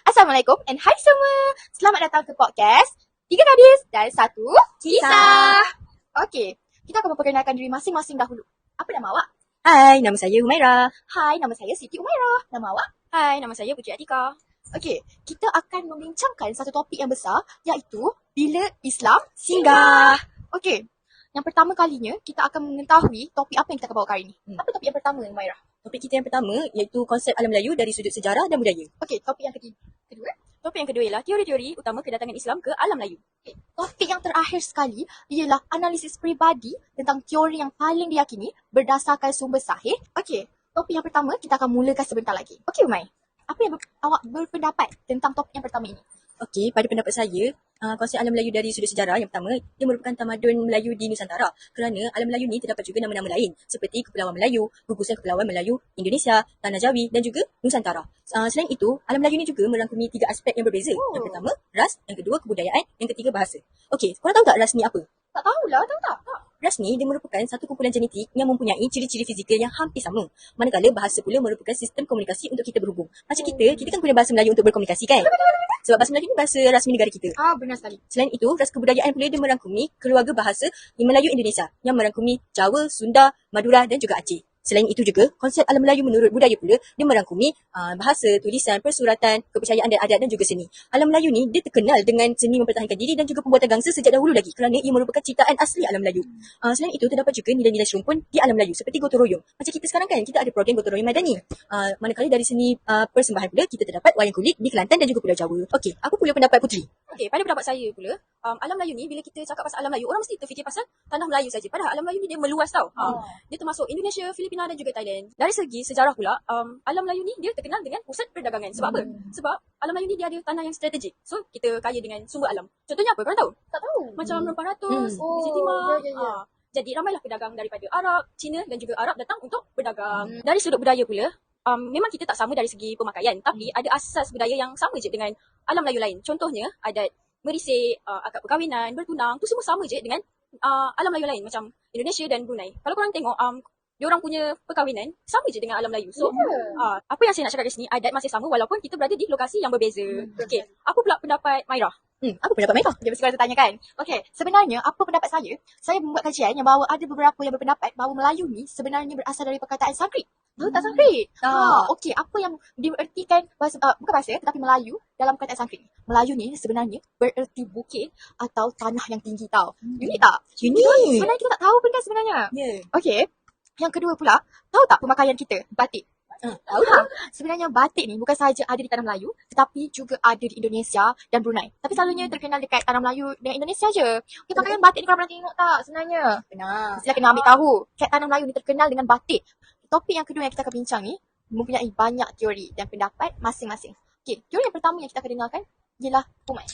Assalamualaikum and hai semua. Selamat datang ke podcast Tiga Gadis dan Satu Kisah. Okey, kita akan memperkenalkan diri masing-masing dahulu. Apa nama awak? Hai, nama saya Humaira. Hai, nama saya Siti Umairah. Nama awak? Hai, nama saya Putri Atika. Okey, kita akan membincangkan satu topik yang besar iaitu bila Islam Singgah. Okey, yang pertama kalinya kita akan mengetahui topik apa yang kita akan bawa kali ini. Hmm. Apa topik yang pertama, Umairah? Topik kita yang pertama iaitu konsep alam Melayu dari sudut sejarah dan budaya. Okey, topik yang ketiga. Kedua, Topik yang kedua ialah teori-teori utama kedatangan Islam ke alam Melayu. Okay. Topik yang terakhir sekali ialah analisis peribadi tentang teori yang paling diyakini berdasarkan sumber sahih. Okey, topik yang pertama kita akan mulakan sebentar lagi. Okey, Umay. Apa yang ber- awak berpendapat tentang topik yang pertama ini? Okey, pada pendapat saya, uh, konsep alam Melayu dari sudut sejarah yang pertama, dia merupakan tamadun Melayu di Nusantara. Kerana alam Melayu ni terdapat juga nama-nama lain seperti Kepulauan Melayu, Gugusan Kepulauan Melayu, Indonesia, Tanah Jawi dan juga Nusantara. Uh, selain itu, alam Melayu ni juga merangkumi tiga aspek yang berbeza. Oh. Yang pertama, ras. Yang kedua, kebudayaan. Yang ketiga, bahasa. Okey, korang tahu tak ras ni apa? Tak tahulah, tahu tak? tak. Ras ni dia merupakan satu kumpulan genetik yang mempunyai ciri-ciri fizikal yang hampir sama. Manakala bahasa pula merupakan sistem komunikasi untuk kita berhubung. Macam kita, kita kan guna bahasa Melayu untuk berkomunikasi kan? Sebab bahasa Melayu ni bahasa rasmi negara kita. Ah, benar sekali. Selain itu, ras kebudayaan pula dia merangkumi keluarga bahasa di Melayu Indonesia yang merangkumi Jawa, Sunda, Madura dan juga Aceh. Selain itu juga, konsep alam Melayu menurut budaya pula dia merangkumi uh, bahasa, tulisan, persuratan, kepercayaan dan adat dan juga seni. Alam Melayu ni dia terkenal dengan seni mempertahankan diri dan juga pembuatan gangsa sejak dahulu lagi kerana ia merupakan ciptaan asli alam Melayu. Uh, selain itu, terdapat juga nilai-nilai serumpun di alam Melayu seperti gotong royong. Macam kita sekarang kan, kita ada program gotong royong madani. Uh, manakala dari seni uh, persembahan pula, kita terdapat wayang kulit di Kelantan dan juga Pulau Jawa. Okey, apa pula pendapat Putri? Okey, pada pendapat saya pula, um, alam Melayu ni bila kita cakap pasal alam Melayu, orang mesti terfikir pasal tanah Melayu saja. Padahal alam Melayu ni dia meluas tau. Oh. Dia termasuk Indonesia, Filipina dan juga Thailand. Dari segi sejarah pula, um, alam Melayu ni dia terkenal dengan pusat perdagangan. Sebab apa? Sebab alam Melayu ni dia ada tanah yang strategik. So, kita kaya dengan sumber alam. Contohnya apa? Korang tahu? Tak tahu. Macam Hmm. Rempah Ratus, Hmm. Bukit Oh, Timah. ya, ya, ya. Ha. Jadi ramailah pedagang daripada Arab, Cina dan juga Arab datang untuk berdagang. Hmm. Dari sudut budaya pula, um, memang kita tak sama dari segi pemakaian. Tapi ada asas budaya yang sama je dengan alam Melayu lain. Contohnya, adat merisik, uh, akad perkahwinan, bertunang, tu semua sama je dengan uh, alam Melayu lain macam Indonesia dan Brunei. Kalau korang tengok, um, dia orang punya perkahwinan sama je dengan alam Melayu. So, Ya. uh, apa yang saya nak cakap di sini, adat masih sama walaupun kita berada di lokasi yang berbeza. betul. Okey, apa pula pendapat Maira? Hmm, apa pendapat Maira? Dia mesti kata tanya kan? Okey, sebenarnya apa pendapat saya? Saya membuat kajian yang bahawa ada beberapa yang berpendapat bahawa Melayu ni sebenarnya berasal dari perkataan Sanskrit. Tahu tak Sanskrit? Ah. Ha, okey, apa yang diartikan bahasa uh, bukan bahasa tetapi Melayu dalam perkataan Sanskrit. Melayu ni sebenarnya bererti bukit atau tanah yang tinggi tau. Unik tak? Unik. Sebenarnya kita tak tahu pun kan sebenarnya. Ya. Okey. Yang kedua pula, tahu tak pemakaian kita? Batik. Ah, Tahu tak? Sebenarnya batik ni bukan sahaja ada di tanah Melayu tetapi juga ada di Indonesia dan Brunei. Tapi selalunya terkenal dekat tanah Melayu dan Indonesia je. Okay, pakaian batik ni korang pernah tengok tak sebenarnya? Benar. Sila kena ambil tahu. Kat tanah Melayu ni terkenal dengan batik. Topik yang kedua yang kita akan bincang ni mempunyai banyak teori dan pendapat masing-masing. Okey, teori yang pertama yang kita akan dengarkan ialah Umay.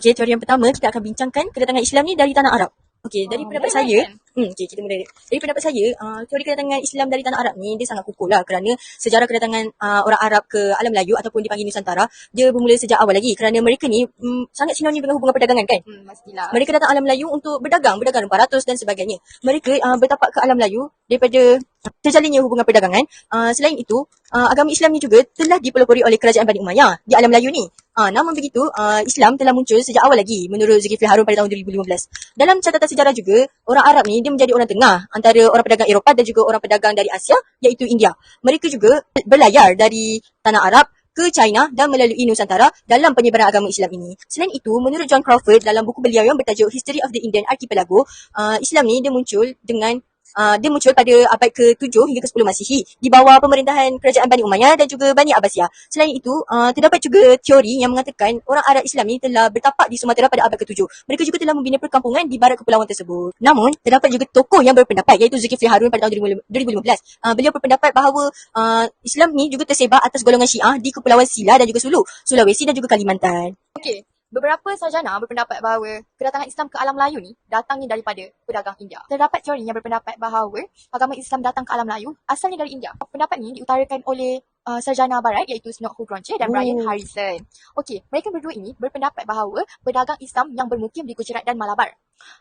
Okey, teori yang pertama kita akan bincangkan kedatangan Islam ni dari tanah Arab. Okey, dari Oh, pendapat saya, kan? hmm, okey kita mula. Dari pendapat saya, uh, teori kedatangan Islam dari tanah Arab ni dia sangat kukuh lah kerana sejarah kedatangan uh, orang Arab ke alam Melayu ataupun dipanggil Nusantara, dia bermula sejak awal lagi kerana mereka ni mm, sangat sinonim dengan hubungan perdagangan kan. Hmm, mestilah. Mereka datang alam Melayu untuk berdagang, berdagang rempah ratus dan sebagainya. Mereka uh, bertapak ke alam Melayu daripada terjalinnya hubungan perdagangan. Uh, selain itu, uh, agama Islam ni juga telah dipelopori oleh kerajaan Bani Umayyah di alam Melayu ni. Uh, namun begitu, uh, Islam telah muncul sejak awal lagi menurut Zulkifli Harun pada tahun 2015. Dalam catatan sejarah juga, orang Arab ni dia menjadi orang tengah antara orang pedagang Eropah dan juga orang pedagang dari Asia iaitu India. Mereka juga berlayar dari tanah Arab ke China dan melalui Nusantara dalam penyebaran agama Islam ini. Selain itu, menurut John Crawford dalam buku beliau yang bertajuk History of the Indian Archipelago, uh, Islam ni dia muncul dengan Uh, dia muncul pada abad ke-7 hingga ke-10 Masihi di bawah pemerintahan kerajaan Bani Umayyah dan juga Bani Abbasiyah. Selain itu, uh, terdapat juga teori yang mengatakan orang Arab Islam ni telah bertapak di Sumatera pada abad ke-7. Mereka juga telah membina perkampungan di barat kepulauan tersebut. Namun, terdapat juga tokoh yang berpendapat iaitu Zulkifli Harun pada tahun 2015. Uh, beliau berpendapat bahawa uh, Islam ni juga tersebar atas golongan Syiah di kepulauan Silla dan juga Sulu, Sulawesi dan juga Kalimantan. Okey, beberapa sarjana berpendapat bahawa kedatangan Islam ke alam Melayu ni datangnya daripada pedagang India. Terdapat teori yang berpendapat bahawa agama Islam datang ke alam Melayu asalnya dari India. Pendapat ni diutarakan oleh uh, sarjana barat iaitu Snow Hugronche dan Brian Oh. Harrison. Okey, mereka berdua ini berpendapat bahawa pedagang Islam yang bermukim di Gujarat dan Malabar.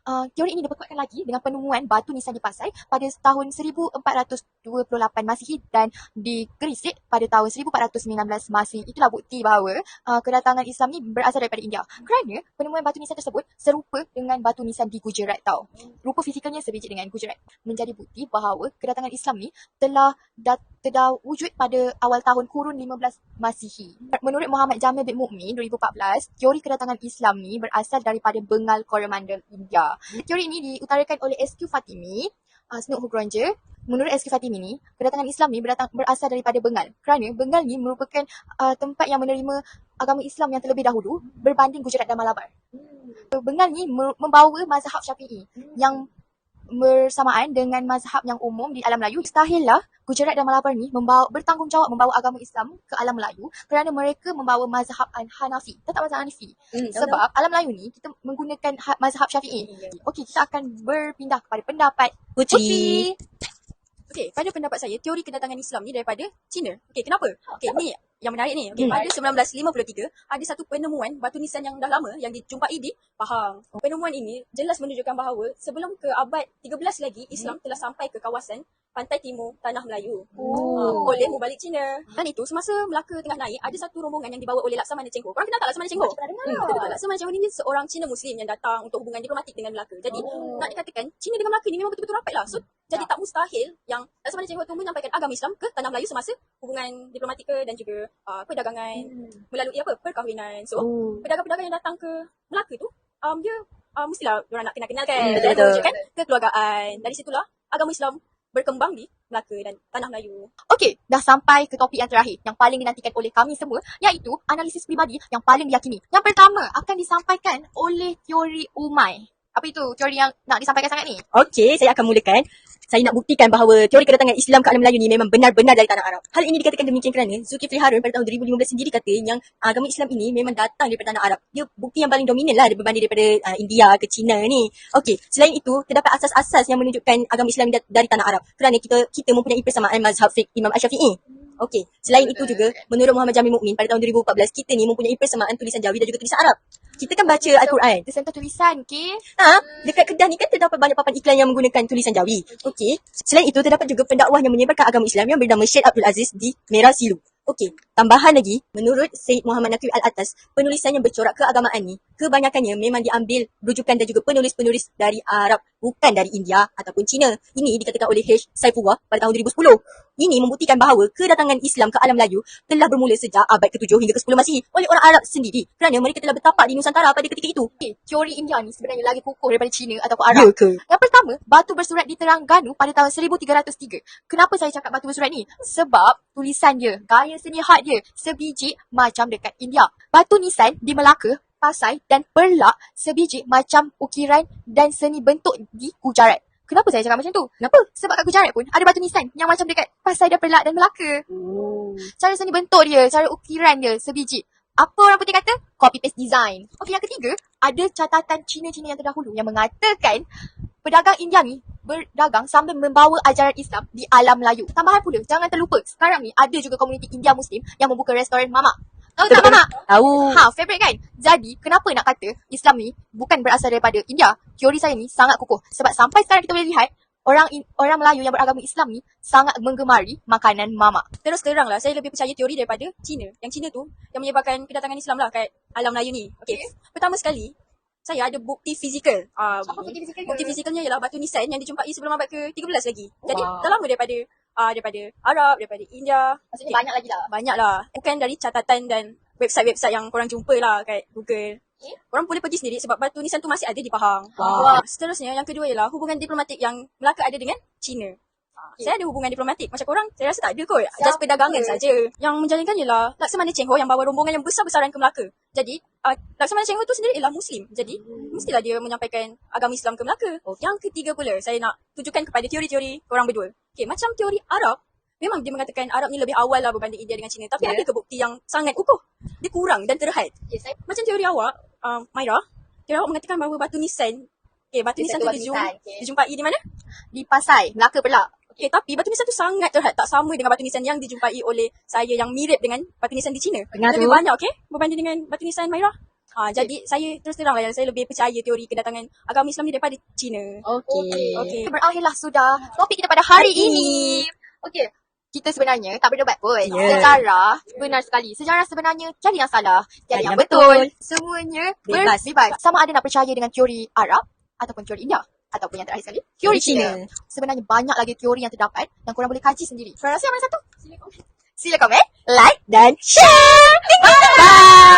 Uh, teori ini diperkuatkan lagi dengan penemuan batu nisan di Pasai pada tahun 1428 Masihi dan di Gresik pada tahun 1419 Masihi. Itulah bukti bahawa uh, kedatangan Islam ni berasal daripada India. Kerana penemuan batu nisan tersebut serupa dengan batu nisan di Gujarat tau. Rupa fizikalnya sebiji dengan Gujarat. Menjadi bukti bahawa kedatangan Islam ni telah dat- telah wujud pada awal tahun kurun 15 Masihi. Menurut Muhammad Jamil bin Mukmin 2014, teori kedatangan Islam ni berasal daripada Bengal Coromandel India. Teori ini diutarakan oleh SQ Fatimi, uh, Snook Hugronger. Menurut SQ Fatimi ni, kedatangan Islam ni beratang, berasal daripada Bengal. Kerana Bengal ni merupakan uh, tempat yang menerima agama Islam yang terlebih dahulu berbanding Gujarat dan Malabar. Bengal ni membawa mazhab Syafi'i yang bersamaan dengan mazhab yang umum di alam Melayu. Mustahillah Gujarat dan Malabar ni membawa, bertanggungjawab membawa agama Islam ke alam Melayu kerana mereka membawa mazhab An- Hanafi. Tak mazhab Hanafi. Hmm, Sebab alam Melayu ni kita menggunakan ha- mazhab Syafi'i. Okey, kita akan berpindah kepada pendapat Putri. Putri. Okey, pada pendapat saya, teori kedatangan Islam ni daripada Cina. Okey, kenapa? Okey, ni yang menarik ni. Okey, Hmm. pada 1953, ada satu penemuan batu nisan yang dah lama yang dijumpai di Pahang. Penemuan ini jelas menunjukkan bahawa sebelum ke abad 13 lagi, Islam telah sampai ke kawasan pantai timur Tanah Melayu. Oh. Uh, oleh Mubalik Cina. Dan itu semasa Melaka tengah naik, ada satu rombongan yang dibawa oleh Laksamana Cengho. Korang kenal tak Laksamana? Pernah dengar. Hmm, betul betul. Laksamana Cengho ni seorang Cina Muslim yang datang untuk hubungan diplomatik dengan Melaka. Jadi Oh. nak dikatakan Cina dengan Melaka ni memang betul-betul rapat lah. So jadi tak mustahil yang Laksamana Cengho tu menyampaikan agama Islam ke tanah Melayu semasa hubungan diplomatik ke dan juga uh, perdagangan melalui apa perkahwinan. So Oh. pedagang-pedagang yang datang ke Melaka tu um, dia uh, mestilah diorang nak kenal-kenal kan. Hmm, betul-betul. menunjukkan kekeluargaan. Dari situlah agama Islam berkembang di Melaka dan tanah Melayu. Okey, dah sampai ke topik yang terakhir yang paling dinantikan oleh kami semua iaitu analisis peribadi yang paling diyakini. Yang pertama akan disampaikan oleh teori Umay. Apa itu teori yang nak disampaikan sangat ni? Okey, saya akan mulakan. Saya nak buktikan bahawa teori kedatangan Islam ke alam Melayu ni memang benar-benar dari tanah Arab. Hal ini dikatakan demikian kerana Zulkifli Harun pada tahun 2015 sendiri kata yang agama Islam ini memang datang daripada tanah Arab. Dia bukti yang paling dominan lah berbanding daripada uh, India ke China ni. Okey, selain itu terdapat asas-asas yang menunjukkan agama Islam da- dari tanah Arab. Kerana kita kita mempunyai persamaan mazhab fiqh Imam Asy-Syafi'i. Okey, selain itu juga menurut Muhammad Jamil Mukmin pada tahun 2014 kita ni mempunyai persamaan tulisan Jawi dan juga tulisan Arab. Kita kan baca Al-Quran. Tersentuh tulisan, okey? Ha, dekat Kedah ni kan terdapat banyak papan iklan yang menggunakan tulisan Jawi. Okey. Selain itu terdapat juga pendakwah yang menyebarkan agama Islam yang bernama Syed Abdul Aziz di Merah Silu. Okey, tambahan lagi, menurut Syed Muhammad Naqib Al-Atas, penulisan yang bercorak keagamaan ni kebanyakannya memang diambil rujukan dan juga penulis-penulis dari Arab, bukan dari India ataupun Cina. Ini dikatakan oleh H. Saifullah pada tahun 2010. Ini membuktikan bahawa kedatangan Islam ke alam Melayu telah bermula sejak abad ke-7 hingga ke-10 Masihi oleh orang Arab sendiri kerana mereka telah bertapak di Nusantara pada ketika itu. Okay, teori India ni sebenarnya lagi kukuh daripada Cina ataupun Arab. Ya ke? Yang pertama, batu bersurat di Terengganu pada tahun 1303. Kenapa saya cakap batu bersurat ni? Sebab tulisan dia, gaya seni hat dia sebiji macam dekat India. Batu nisan di Melaka, Pasai dan Perlak sebiji macam ukiran dan seni bentuk di Gujarat. Kenapa saya cakap macam tu? Kenapa? Sebab kat Gujarat pun ada batu nisan yang macam dekat Pasai dan Perlak dan Melaka. Cara seni bentuk dia, cara ukiran dia sebiji. Apa orang putih kata? Copy paste design. Okey, yang ketiga, ada catatan Cina-Cina yang terdahulu yang mengatakan pedagang India ni berdagang sambil membawa ajaran Islam di alam Melayu. Tambahan pula, jangan terlupa, sekarang ni ada juga komuniti India Muslim yang membuka restoran Mama. Tahu tak Mama? Tahu. Ha, favorite kan? Jadi, kenapa nak kata Islam ni bukan berasal daripada India? Teori saya ni sangat kukuh. Sebab sampai sekarang kita boleh lihat, orang in, orang Melayu yang beragama Islam ni sangat menggemari makanan Mama. Terus terang lah, saya lebih percaya teori daripada Cina. Yang Cina tu yang menyebabkan kedatangan Islam lah kat alam Melayu ni. Okey. Pertama sekali, saya ada bukti fizikal. Uh, bukti fizikalnya ialah batu nisan yang dijumpai sebelum abad ke-13 lagi. Jadi, Wow. dah lama daripada uh, daripada Arab, daripada India. Maksudnya Okey. banyak lagi lah. Banyak lah. Bukan dari catatan dan website-website yang korang jumpa lah kat Google. Okay. Korang boleh pergi sendiri sebab batu nisan tu masih ada di Pahang. Wow. Ah, Seterusnya, yang kedua ialah hubungan diplomatik yang Melaka ada dengan China. Okay. Saya ada hubungan diplomatik. Macam korang, saya rasa tak ada kot. Just perdagangan saja. Yang menjalinkan ialah Laksamana Cheng Ho yang bawa rombongan yang besar-besaran ke Melaka. Jadi, uh, Laksamana Cheng Ho tu sendiri ialah Muslim. Jadi, mestilah dia menyampaikan agama Islam ke Melaka. Yang ketiga pula, saya nak tujukan kepada teori-teori korang berdua. Okay, macam teori Arab, memang dia mengatakan Arab ni lebih awal lah berbanding India dengan China. Tapi Yeah. ada ke bukti yang sangat kukuh? Dia kurang dan terhad. Okay, saya Macam teori awak, uh, Maira, teori awak mengatakan bahawa batu nisan, okay, batu nisan tu dijum, okay. dijumpai di mana? di Pasai, Melaka Perlak. Okay, tapi batu nisan tu sangat terhad. Tak sama dengan batu nisan yang dijumpai oleh saya yang mirip dengan batu nisan di China. Dengar Lebih tu. banyak, okay? Berbanding dengan batu nisan Maira. Ah, jadi saya terus terang lah saya lebih percaya teori kedatangan agama Islam ni daripada Cina. Okey. Okey. Berakhirlah sudah topik kita pada hari Hari ini. Okey. Kita sebenarnya tak berdebat pun. Ya. Sejarah benar sekali. Sejarah sebenarnya cari yang salah, cari Cari yang yang betul. Semuanya Bebas. bebas. Sama ada nak percaya dengan teori Arab ataupun teori India ataupun yang terakhir sekali teori Cina. Sebenarnya banyak lagi teori yang terdapat yang korang boleh kaji sendiri. Korang rasa yang mana satu? Sila komen. Sila komen, like Dan share. Bye.